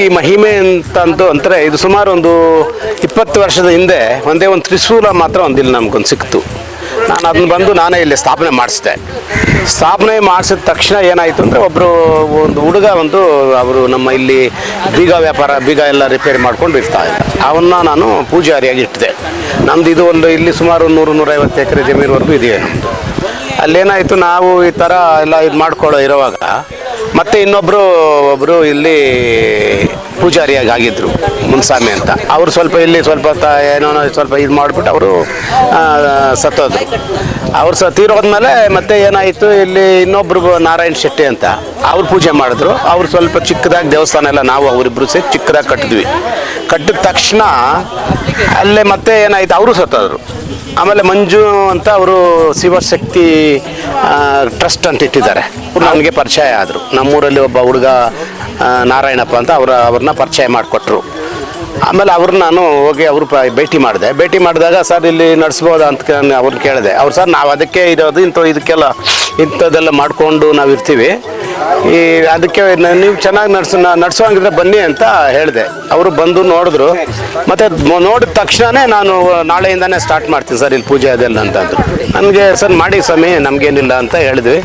ಇಲ್ಲಿ ಮಹಿಮೆ ಅಂತಂದು ಅಂದರೆ ಇದು ಸುಮಾರು ಒಂದು ಇಪ್ಪತ್ತು ವರ್ಷದ ಹಿಂದೆ ಒಂದೇ ಒಂದು ತ್ರಿಶೂಲ ಮಾತ್ರ ಒಂದು ಇಲ್ಲಿ ನಮ್ಗೊಂದು ಸಿಕ್ತು ನಾನು ಅದನ್ನ ಬಂದು ನಾನೇ ಇಲ್ಲಿ ಸ್ಥಾಪನೆ ಮಾಡಿಸಿದೆ. ಸ್ಥಾಪನೆ ಮಾಡಿಸಿದ ತಕ್ಷಣ ಏನಾಯಿತು ಅಂದರೆ ಒಬ್ಬರು ಒಂದು ಹುಡುಗ ಒಂದು ಅವರು ನಮ್ಮ ಇಲ್ಲಿ ಬೀಗ ವ್ಯಾಪಾರ, ಬೀಗ ಎಲ್ಲ ರಿಪೇರಿ ಮಾಡ್ಕೊಂಡು ಇರ್ತಾ ಇದ್ದ. ಅವನ್ನ ನಾನು ಪೂಜಾರಿಯಾಗಿ ಇಟ್ಟಿದೆ. ನಮ್ದು ಇದು ಒಂದು ಇಲ್ಲಿ ಸುಮಾರು ನೂರು, ನೂರೈವತ್ತು ಎಕರೆ ಜಮೀನುವರೆಗೂ ಇದೆಯೇ ನಮ್ಮದು ಅಲ್ಲೇನಾಯಿತು ನಾವು ಈ ಥರ ಎಲ್ಲ ಇದು ಮಾಡ್ಕೊಳ್ಳೋ ಇರುವಾಗ ಮತ್ತೆ ಇನ್ನೊಬ್ಬರು ಒಬ್ಬರು ಇಲ್ಲಿ ಪೂಜಾರಿಯಾಗಿ ಆಗಿದ್ರು ಮುನ್ಸಾಮಿ ಅಂತ. ಅವರು ಸ್ವಲ್ಪ ಇಲ್ಲಿ ಸ್ವಲ್ಪ ಏನೋ ಸ್ವಲ್ಪ ಇದು ಮಾಡಿಬಿಟ್ಟು ಅವರು ಸತ್ತೋದ್ರು. ಅವ್ರು ಸ ತೀರೋದ್ಮೇಲೆ ಮತ್ತೆ ಏನಾಯಿತು, ಇಲ್ಲಿ ಇನ್ನೊಬ್ರು ನಾರಾಯಣ್ ಶೆಟ್ಟಿ ಅಂತ, ಅವ್ರು ಪೂಜೆ ಮಾಡಿದ್ರು. ಅವ್ರು ಸ್ವಲ್ಪ ಚಿಕ್ಕದಾಗಿ ದೇವಸ್ಥಾನ ಎಲ್ಲ ನಾವು ಅವರಿಬ್ಬರು ಸೇರಿ ಚಿಕ್ಕದಾಗಿ ಕಟ್ಟಿದ್ವಿ ಕಟ್ಟಿದ ತಕ್ಷಣ ಅಲ್ಲೇ ಮತ್ತೆ ಏನಾಯ್ತು, ಅವರು ಸತ್ತೋದ್ರು. ಆಮೇಲೆ ಮಂಜು ಅಂತ ಅವರು ಶಿವಶಕ್ತಿ ಟ್ರಸ್ಟ್ ಅಂತ ಇಟ್ಟಿದ್ದಾರೆ. ನನಗೆ ಪರಿಚಯ ಆದರು. ನಮ್ಮೂರಲ್ಲಿ ಒಬ್ಬ ಹುಡುಗ ನಾರಾಯಣಪ್ಪ ಅಂತ ಅವರ ಅವ್ರನ್ನ ಪರಿಚಯ ಮಾಡಿಕೊಟ್ರು. ಆಮೇಲೆ ಅವ್ರನ್ನ ನಾನು ಹೋಗಿ ಅವರು ಭೇಟಿ ಮಾಡಿದೆ. ಭೇಟಿ ಮಾಡಿದಾಗ, ಸರ್, ಇಲ್ಲಿ ನಡೆಸ್ಬೋದಾ? ಅಂತ ನಾನು ಅವ್ರನ್ನ ಕೇಳಿದೆ. ಅವ್ರು, ಸರ್, ನಾವು ಅದಕ್ಕೆ ಇರೋದು ಇಂಥ ಇದಕ್ಕೆಲ್ಲ, ಇಂಥದ್ದೆಲ್ಲ ಮಾಡಿಕೊಂಡು ನಾವು ಇರ್ತೀವಿ ಈ ಅದಕ್ಕೆ ನೀವು ಚೆನ್ನಾಗಿ ನಡ್ಸ ಹಂಗಿದ್ರೆ ಬನ್ನಿ ಅಂತ ಹೇಳಿದೆ. ಅವರು ಬಂದು ನೋಡಿದ್ರು. ಮತ್ತೆ ನೋಡಿದ ತಕ್ಷಣನೇ ನಾನು ನಾಳೆಯಿಂದನೇ ಸ್ಟಾರ್ಟ್ ಮಾಡ್ತೀನಿ ಸರ್ ಇಲ್ಲಿ ಪೂಜೆ ಅದೆಲ್ಲ ಅಂತಂದ್ರು. ನನಗೆ ಸರ್ ಮಾಡಿ ಸ್ವಾಮಿ, ನಮಗೇನಿಲ್ಲ ಅಂತ ಹೇಳಿದ್ವಿ.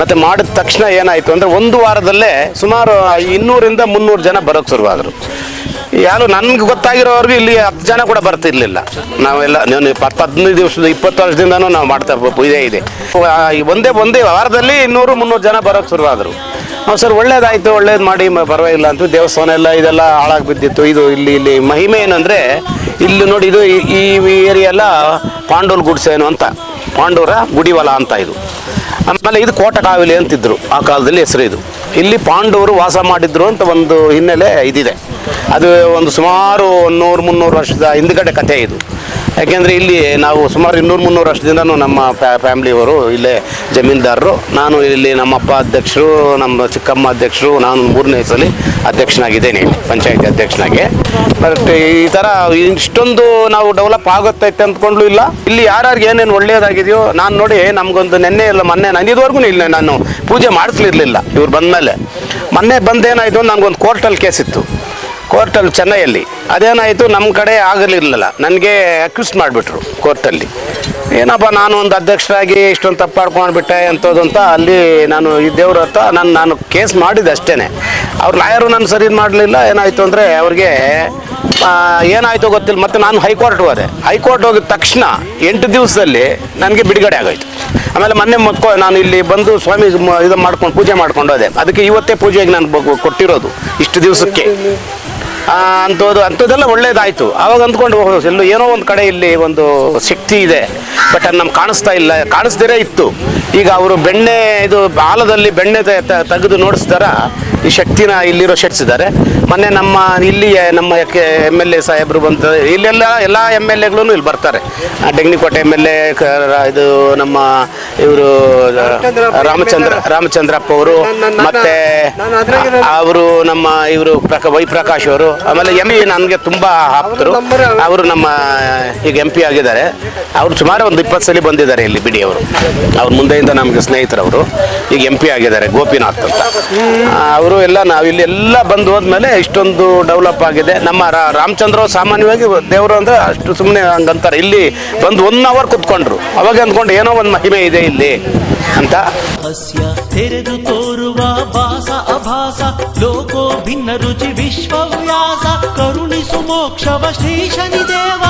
ಮತ್ತೆ ಮಾಡಿದ ತಕ್ಷಣ ಏನಾಯಿತು ಅಂದರೆ ಒಂದು ವಾರದಲ್ಲೇ ಸುಮಾರು ಇನ್ನೂರಿಂದ ಮುನ್ನೂರು ಜನ ಬರೋಕ್ಕೆ ಶುರುವಾದರು. ಯಾರು ನನ್ಗೆ ಗೊತ್ತಾಗಿರೋರ್ಗು ಇಲ್ಲಿ ಹತ್ತು ಜನ ಕೂಡ ಬರ್ತಿರ್ಲಿಲ್ಲ. ನಾವೆಲ್ಲ ನೀವು ಹತ್ತು ಹದಿನೈದು ದಿವಸದ ಇಪ್ಪತ್ತು ವರ್ಷದಿಂದನೂ ನಾವು ಮಾಡ್ತಾ ಇದೇ ಇದೆ. ಒಂದೇ ಒಂದೇ ವಾರದಲ್ಲಿ ಇನ್ನೂರು, ಮುನ್ನೂರು ಜನ ಬರೋಕ್ಕೆ ಶುರುವಾದರು. ನಾವು ಸರ್, ಒಳ್ಳೇದಾಯಿತು, ಒಳ್ಳೇದು ಮಾಡಿ ಪರವಾಗಿಲ್ಲ ಅಂತ. ದೇವಸ್ಥಾನ ಎಲ್ಲ ಇದೆಲ್ಲ ಹಾಳಾಗಿ ಬಿದ್ದಿತ್ತು ಇದು ಇಲ್ಲಿ ಇಲ್ಲಿ ಮಹಿಮೆ ಏನಂದರೆ ಇಲ್ಲಿ ನೋಡಿ ಇದು ಈ- ಈ ಏರಿಯಾ ಎಲ್ಲ ಪಾಂಡೂರ್ ಗುಡ್ಸೇನು ಅಂತ. ಪಾಂಡೂರ ಗುಡಿವಲ ಅಂತ ಇದು. ಆಮೇಲೆ ಇದು ಕೋಟ ಕಾವಿಲಿ ಅಂತಿದ್ರು, ಆ ಕಾಲದಲ್ಲಿ ಹೆಸರು ಇದು. ಇಲ್ಲಿ ಪಾಂಡವರು ವಾಸ ಮಾಡಿದ್ರು ಅಂತ ಒಂದು ಹಿನ್ನೆಲೆ ಇದಿದೆ. ಅದು ಒಂದು ಸುಮಾರು ನೂರು ಮುನ್ನೂರು ವರ್ಷದ ಹಿಂದುಗಡೆ ಕಥೆ ಇದು. ಯಾಕೆಂದರೆ ಇಲ್ಲಿ ನಾವು ಸುಮಾರು ಇನ್ನೂರು ಮುನ್ನೂರು ವರ್ಷದಿಂದನೂ ನಮ್ಮ ಫ್ಯಾಮಿಲಿಯವರು ಇಲ್ಲೇ ಜಮೀನ್ದಾರರು. ನಾನು ಇಲ್ಲಿ ನಮ್ಮ ಅಪ್ಪ ಅಧ್ಯಕ್ಷರು, ನಮ್ಮ ಚಿಕ್ಕಮ್ಮ ಅಧ್ಯಕ್ಷರು, ನಾನು ಮೂರನೇ ಸಲ ಅಧ್ಯಕ್ಷನಾಗಿದ್ದೇನೆ ಪಂಚಾಯತಿ ಅಧ್ಯಕ್ಷನಾಗಿ. ಬಟ್ ಈ ಥರ ಇಷ್ಟೊಂದು ನಾವು ಡೆವಲಪ್ ಆಗುತ್ತೈತೆ ಅಂದ್ಕೊಂಡ್ಲು ಇಲ್ಲ. ಇಲ್ಲಿ ಯಾರ್ಯಾರಿಗೆ ಏನೇನು ಒಳ್ಳೆಯದಾಗಿದೆಯೋ ನಾನು ನೋಡಿ ನಮಗೊಂದು ನೆನ್ನೆ ಇಲ್ಲ ಮೊನ್ನೆ ನಾನು ಇದುವರೆಗೂ ಇಲ್ಲ ನಾನು ಪೂಜೆ ಮಾಡಿಸ್ಲಿರ್ಲಿಲ್ಲ. ಇವ್ರು ಬಂದಮೇಲೆ. ಮೊನ್ನೆ ಬಂದೇನಾಯಿತು, ನನಗೊಂದು ಕೋರ್ಟಲ್ಲಿ ಕೇಸ್ ಇತ್ತು. ಕೋರ್ಟಲ್ಲಿ ಚೆನ್ನೈಯಲ್ಲಿ. ಅದೇನಾಯಿತು ನಮ್ಮ ಕಡೆ ಆಗಲಿರಲಿಲ್ಲ ನನಗೆ ಅಕ್ಯೂಸ್ ಮಾಡಿಬಿಟ್ರು ಕೋರ್ಟಲ್ಲಿ. ಏನಪ್ಪ, ನಾನು ಒಂದು ಅಧ್ಯಕ್ಷರಾಗಿ ಇಷ್ಟೊಂದು ತಪ್ಪು ಮಾಡ್ಕೊಂಡ್ಬಿಟ್ಟೆ ಅಂಥದ್ದು ಅಂತ ಅಲ್ಲಿ ನಾನು ಈ ದೇವ್ರ ಹತ್ರ ನಾನು ನಾನು ಕೇಸ್ ಮಾಡಿದ್ದೆ ಅಷ್ಟೇ ಅವ್ರ ಲಾಯರು ನಾನು ಸರಿ ಮಾಡಲಿಲ್ಲ, ಏನಾಯಿತು ಅಂದರೆ ಅವ್ರಿಗೆ ಏನಾಯಿತು ಗೊತ್ತಿಲ್ಲ. ಮತ್ತು ನಾನು ಹೈಕೋರ್ಟ್ ಹೋದೆ. ಹೈಕೋರ್ಟ್ ಹೋಗಿದ ತಕ್ಷಣ ಎಂಟು ದಿವಸದಲ್ಲಿ ನನಗೆ ಬಿಡುಗಡೆ ಆಗೋಯ್ತು. ಆಮೇಲೆ ಮೊನ್ನೆ ಮಕ್ಕೋ ನಾನು ಇಲ್ಲಿ ಬಂದು ಸ್ವಾಮಿ ಇದು ಮಾಡ್ಕೊಂಡು ಪೂಜೆ ಮಾಡ್ಕೊಂಡು ಹೋದೆ. ಅದಕ್ಕೆ ಇವತ್ತೇ ಪೂಜೆಗೆ ನಾನು ಕೊಟ್ಟಿರೋದು ಇಷ್ಟು ದಿವಸಕ್ಕೆ. ಅಂಥದ್ದು, ಅಂಥದ್ದೆಲ್ಲ ಒಳ್ಳೇದಾಯಿತು. ಆವಾಗ ಅಂದ್ಕೊಂಡು ಹೋಗೋದು ಎಲ್ಲೂ ಏನೋ ಒಂದು ಕಡೆ ಇಲ್ಲಿ ಒಂದು ಶಕ್ತಿ ಇದೆ. ಬಟ್ ಅದು ನಮ್ಗೆ ಕಾಣಿಸ್ತಾ ಇಲ್ಲ. ಕಾಣಿಸ್ದಿರೇ ಇತ್ತು. ಈಗ ಅವರು ಬೆಣ್ಣೆ, ಇದು ಬಾಲದಲ್ಲಿ ಬೆಣ್ಣೆ ತೆಗೆದು ನೋಡಿಸ್ತಾರ ಈ ಶಕ್ತಿನ ಇಲ್ಲಿರೋ ಶೆಟ್ಸಿದ್ದಾರೆ ಮೊನ್ನೆ ನಮ್ಮ ಇಲ್ಲಿ ನಮ್ಮ ಎಂ ಎಲ್ ಎ ಸಾಹೇಬರು ಬಂತ ಇಲ್ಲೆಲ್ಲ ಎಲ್ಲ ಎಂ ಎಲ್ ಎಗಳು ಇಲ್ಲಿ ಬರ್ತಾರೆ. ಡೆಗ್ನಿಕೋಟೆ ಎಂ ಎಲ್ ಎ ಇದು ನಮ್ಮ ಇವರು ರಾಮಚಂದ್ರ ರಾಮಚಂದ್ರಪ್ಪ ಅವರು ಮತ್ತೆ ಅವರು ನಮ್ಮ ಇವರು ಪ್ರಕ ವೈ ಪ್ರಕಾಶ್ ಅವರು ಆಮೇಲೆ ಎಂ ಪಿ ನನಗೆ ತುಂಬ ಆಪ್ತರು. ಅವರು ನಮ್ಮ ಈಗ ಎಂ ಪಿ ಆಗಿದ್ದಾರೆ. ಅವರು ಸುಮಾರು ಒಂದು ಇಪ್ಪತ್ತು ಸಲ ಬಂದಿದ್ದಾರೆ ಇಲ್ಲಿ ಬಿಡಿ ಅವರು. ಅವ್ರ ಮುಂದೆಯಿಂದ ನಮಗೆ ಸ್ನೇಹಿತರವರು. ಈಗ ಎಂ ಪಿ ಆಗಿದ್ದಾರೆ ಗೋಪಿನಾಥ್ ಅಂತ. ಅವರು ಎಲ್ಲ ನಾವು ಇಲ್ಲಿ ಎಲ್ಲ ಬಂದು ಹೋದ್ಮೇಲೆ ಇಷ್ಟೊಂದು ಡೆವಲಪ್ ಆಗಿದೆ. ನಮ್ಮ ರಾಮಚಂದ್ರ ಅವ್ರು ಸಾಮಾನ್ಯವಾಗಿ ದೇವರು ಅಂದರೆ ಅಷ್ಟು ಸುಮ್ಮನೆ ಹಂಗಂತಾರೆ. ಇಲ್ಲಿ ಬಂದು ಒನ್ ಅವರ್ ಕುತ್ಕೊಂಡ್ರು. ಅವಾಗ ಅಂದ್ಕೊಂಡು ಏನೋ ಒಂದು ಮಹಿಮೆ ಇದೆ ಇಲ್ಲಿ ಅಂತ ಅಸ್ಯ ತೆರೆದು ತೋರುವ ಭಾಸ ಅಭಾಸ ಲೋಕೋ ಭಿನ್ನ ರುಚಿ ವಿಶ್ವವ್ಯಾಸ ಕರುಣಿಸು ಮೋಕ್ಷವ ಶ್ರೀ ಶನಿದೇವ